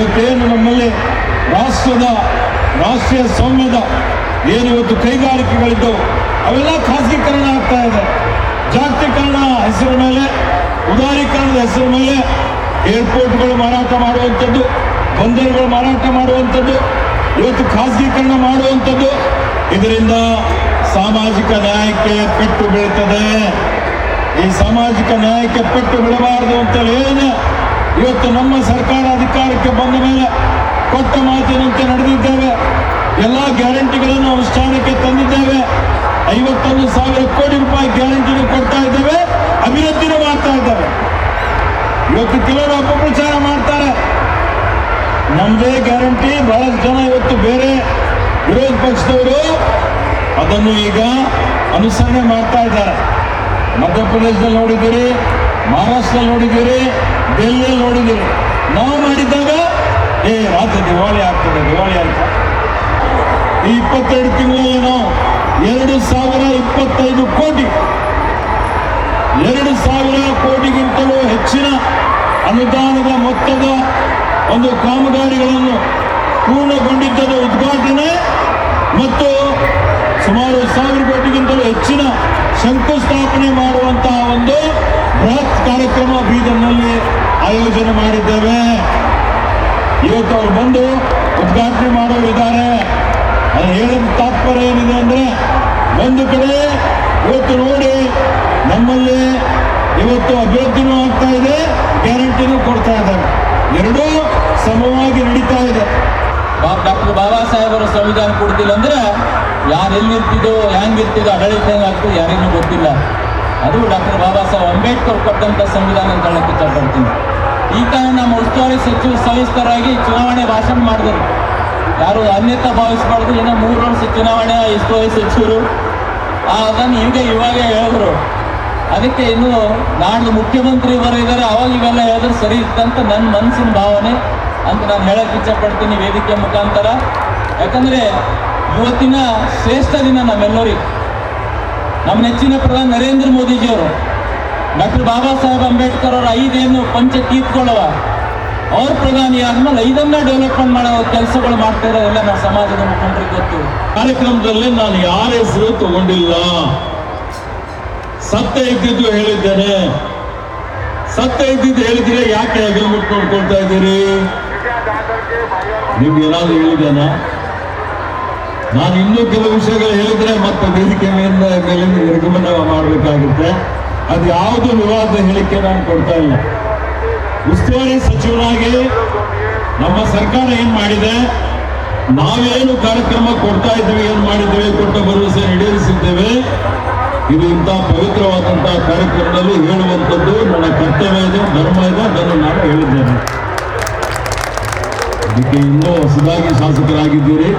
ಇವತ್ತೇನು ನಮ್ಮಲ್ಲಿ ರಾಷ್ಟ್ರದ ರಾಷ್ಟ್ರೀಯ ಸೌಮ್ಯದ ಏನು ಇವತ್ತು ಕೈಗಾರಿಕೆಗಳಿದ್ದವು, ಅವೆಲ್ಲ ಖಾಸಗೀಕರಣ ಆಗ್ತಾ ಇದೆ. ಜಾಗತೀಕರಣ ಹೆಸರು ಮೇಲೆ, ಉದಾರೀಕರಣದ ಹೆಸರು ಮೇಲೆ ಏರ್ಪೋರ್ಟ್ಗಳು ಮಾರಾಟ ಮಾಡುವಂಥದ್ದು, ಬಂದರುಗಳು ಮಾರಾಟ ಮಾಡುವಂಥದ್ದು, ಇವತ್ತು ಖಾಸಗೀಕರಣ ಮಾಡುವಂಥದ್ದು, ಇದರಿಂದ ಸಾಮಾಜಿಕ ನ್ಯಾಯಕ್ಕೆ ಪೆಟ್ಟು ಬೀಳ್ತದೆ. ಈ ಸಾಮಾಜಿಕ ನ್ಯಾಯಕ್ಕೆ ಪೆಟ್ಟು ಬಿಡಬಾರದು ಅಂತೇಳಿ ಏನು ಇವತ್ತು ನಮ್ಮ ಸರ್ಕಾರ ಅಧಿಕಾರಕ್ಕೆ ಬಂದ ಮೇಲೆ ಕೊಟ್ಟ ಮಾತಿನಂತೆ ನಡೆದಿದ್ದೇವೆ. ಎಲ್ಲ ಗ್ಯಾರಂಟಿಗಳನ್ನು ಅನುಷ್ಠಾನಕ್ಕೆ ತಂದಿದ್ದೇವೆ. ಐವತ್ತೊಂದು ಸಾವಿರ ಕೋಟಿ ರೂಪಾಯಿ ಗ್ಯಾರಂಟಿನೂ ಕೊಡ್ತಾ ಇದ್ದೇವೆ. ಅಭಿವೃದ್ಧಿನೂ ಮಾಡ್ತಾ ಇದ್ದೇವೆ. ಇವತ್ತು ಕೆಲವರು ಅಪಪ್ರಚಾರ ಮಾಡ್ತಾರೆ. ನಮ್ದೇ ಗ್ಯಾರಂಟಿ, ಬಹಳಷ್ಟು ಜನ ಇವತ್ತು ಬೇರೆ ವಿರೋಧ ಪಕ್ಷದವರು ಅದನ್ನು ಈಗ ಅನುಸರಣೆ ಮಾಡ್ತಾ ಇದ್ದಾರೆ. ಮಧ್ಯಪ್ರದೇಶದಲ್ಲಿ ನೋಡಿದ್ದೀರಿ ಮಹಾರಾಷ್ಟ್ರದಲ್ಲಿ ನೋಡಿದ್ದೀರಿ ಡೆಲ್ಲಿಯಲ್ಲಿ ನೋಡಿದ್ದೀರಿ. ನಾವು ಮಾಡಿದ್ದಾಗ, ಏ ರಾಜ್ಯ ದಿವಾಳಿ ಆಗ್ತದೆ, ದಿವಾಳಿ ಅಂತ ಈ ಇಪ್ಪತ್ತೆರಡು ತಿಂಗಳಲ್ಲಿ ನಾವು ಎರಡು ಸಾವಿರ ಇಪ್ಪತ್ತೈದು ಕೋಟಿ, ಎರಡು ಸಾವಿರ ಕೋಟಿಗಿಂತಲೂ ಹೆಚ್ಚಿನ ಅನುದಾನದ ಮೊತ್ತದ ಒಂದು ಕಾಮಗಾರಿಗಳನ್ನು ಪೂರ್ಣಗೊಂಡಿದ್ದದ ಉದ್ಘಾಟನೆ ಮತ್ತು ಸುಮಾರು ಸಾವಿರ ಕೋಟಿಗಿಂತಲೂ ಹೆಚ್ಚಿನ ಶಂಕುಸ್ಥಾಪನೆ ಮಾಡುವಂತಹ ಒಂದು ಬೃಹತ್ ಕಾರ್ಯಕ್ರಮ ಬೀದರ್ನಲ್ಲಿ ಆಯೋಜನೆ ಮಾಡಿದ್ದೇವೆ. ಇವತ್ತು ಅವ್ರು ಬಂದು ಉದ್ಘಾಟನೆ ಮಾಡೋರಿದ್ದಾರೆ ಅದು ಹೇಳಿದ ತಾತ್ಪರ್ಯ ಏನಿದೆ ಅಂದ್ರೆ, ಒಂದು ಕಡೆ ಇವತ್ತು ನೋಡಿ ನಮ್ಮಲ್ಲಿ ಇವತ್ತು ಅಭಿವೃದ್ಧಿನೂ ಆಗ್ತಾ ಇದೆ, ಗ್ಯಾರಂಟಿನೂ ಕೊಡ್ತಾ ಇದ್ದಾರೆ. ಎರಡೂ ಸಮವಾಗಿ ನಡೀತಾ ಇದೆ. ಡಾಕ್ಟರ್ ಬಾಬಾ ಸಾಹೇಬರ ಸಂವಿಧಾನ ಕೊಡ್ತಿಲ್ಲ ಅಂದ್ರೆ ಯಾರು ಎಲ್ಲಿರ್ತಿದ್ದೋ ಹೆಂಗಿರ್ತಿದ್ದೋ ಆಡಳಿತ ಹೆಂಗಾಗ್ತದೆ ಯಾರಿಗೂ ಗೊತ್ತಿಲ್ಲ. ಅದು ಡಾಕ್ಟರ್ ಬಾಬಾ ಸಾಹೇಬ್ ಅಂಬೇಡ್ಕರ್ ಕೊಟ್ಟಂತ ಸಂವಿಧಾನ ಅಂತ ಹೇಳಕ್ಕೆ ಇಷ್ಟಪಡ್ತೀನಿ. ಈ ಕಾರಣ ನಮ್ಮ ಉಸ್ತುವಾರಿ ಸಚಿವ ಸವಿಸ್ತರಾಗಿ ಚುನಾವಣೆ ಭಾಷಣ ಮಾಡಿದರು. ಯಾರು ಅನ್ಯತ ಭಾವಿಸಬಾರ್ದು ಇನ್ನು ಮೂರು ವರ್ಷ ಚುನಾವಣೆ ಉಸ್ತುವಾರಿ ಸಚಿವರು. ಆ, ಅದನ್ನು ಈಗ ಇವಾಗ ಹೇಳಿದ್ರು. ಅದಕ್ಕೆ ಇನ್ನು ನಾಳೆ ಮುಖ್ಯಮಂತ್ರಿ ಇದ್ದಾರೆ ಅವಾಗ ಇವೆಲ್ಲ ಹೇಳಿದ್ರು ಸರಿ ಇತ್ತಂತ ನನ್ನ ಮನಸ್ಸಿನ ಭಾವನೆ ಅಂತ ನಾನು ಹೇಳಕ್ಕೆ ಇಚ್ಛಪಡ್ತೀನಿ ವೇದಿಕೆ ಮುಖಾಂತರ. ಯಾಕಂದ್ರೆ ಇವತ್ತಿನ ಶ್ರೇಷ್ಠ ದಿನ ನಮ್ಮೆಲ್ಲರಿಗೆ. ನಮ್ಮ ನೆಚ್ಚಿನ ಪ್ರಧಾನಿ ನರೇಂದ್ರ ಮೋದಿಜಿಯವರು. ಡಾಕ್ಟರ್ ಬಾಬಾ ಸಾಹೇಬ್ ಅಂಬೇಡ್ಕರ್ ಅವರ ಐದೇನು ಪಂಚ ತೀರ್ಕೊಳ್ಳುವ ಅವ್ರ ಪ್ರಧಾನಿ ಆದ್ಮೇಲೆ ಐದನ್ನ ಡೆವಲಪ್ಮೆಂಟ್ ಮಾಡೋ ಕೆಲಸಗಳು ಮಾಡ್ತಾ ಇರೋದೆಲ್ಲ ನಮ್ಮ ಸಮಾಜದ ಮುಖಂಡರಿಗೆ ಗೊತ್ತು. ಕಾರ್ಯಕ್ರಮದಲ್ಲಿ ನಾನು ಯಾರ ಹೆಸರು ತಗೊಂಡಿಲ್ಲ. ಸತ್ಯ ಇದ್ದಿದ್ದು ಹೇಳಿದ್ದೇನೆ. ಸತ್ಯ ಇದ್ದಿದ್ದು ಹೇಳಿದ್ರೆ ಯಾಕೆ ಹೆಗಲು ಮುಟ್ಟು ನೋಡ್ಕೊಳ್ತಾ ಇದ್ದೀರಿ? ನಿಮ್ಗೆ ಏನಾದ್ರು ಹೇಳಿದ್ದೇನ? ನಾನು ಇನ್ನೂ ಕೆಲವು ವಿಷಯಗಳು ಹೇಳಿದ್ರೆ ಮತ್ತೆ ವೇದಿಕೆ ಮೇಲಿಂದ ಮೇಲಿಂದ ನಿರ್ಗಮನ ಮಾಡಬೇಕಾಗುತ್ತೆ. ಅದು ಯಾವುದು ವಿವಾದ ಹೇಳಿಕೆ ನಾನು ಕೊಡ್ತಾ ಇಲ್ಲ. ಉಸ್ತುವಾರಿ ಸಚಿವರಾಗಿ ನಮ್ಮ ಸರ್ಕಾರ ಏನ್ ಮಾಡಿದೆ? ನಾವೇನು ಕಾರ್ಯಕ್ರಮ ಕೊಡ್ತಾ ಇದ್ದೇವೆ, ಏನ್ ಮಾಡಿದ್ದೇವೆ ಕೊಟ್ಟ ಭರವಸೆ ಈಡೇರಿಸಿದ್ದೇವೆ. ಇದು ಇಂತಹ ಪವಿತ್ರವಾದಂತಹ ಕಾರ್ಯಕ್ರಮದಲ್ಲಿ ಹೇಳುವಂಥದ್ದು ನನ್ನ ಕರ್ತವ್ಯ ಇದೆ, ಧರ್ಮ ಇದೆ, ಅದನ್ನು ನಾನು ಹೇಳಿದ್ದೇನೆ. ಅದಕ್ಕೆ ಇನ್ನೂ ಹೊಸದಾಗಿ ಶಾಸಕರಾಗಿದ್ದೀರಿ.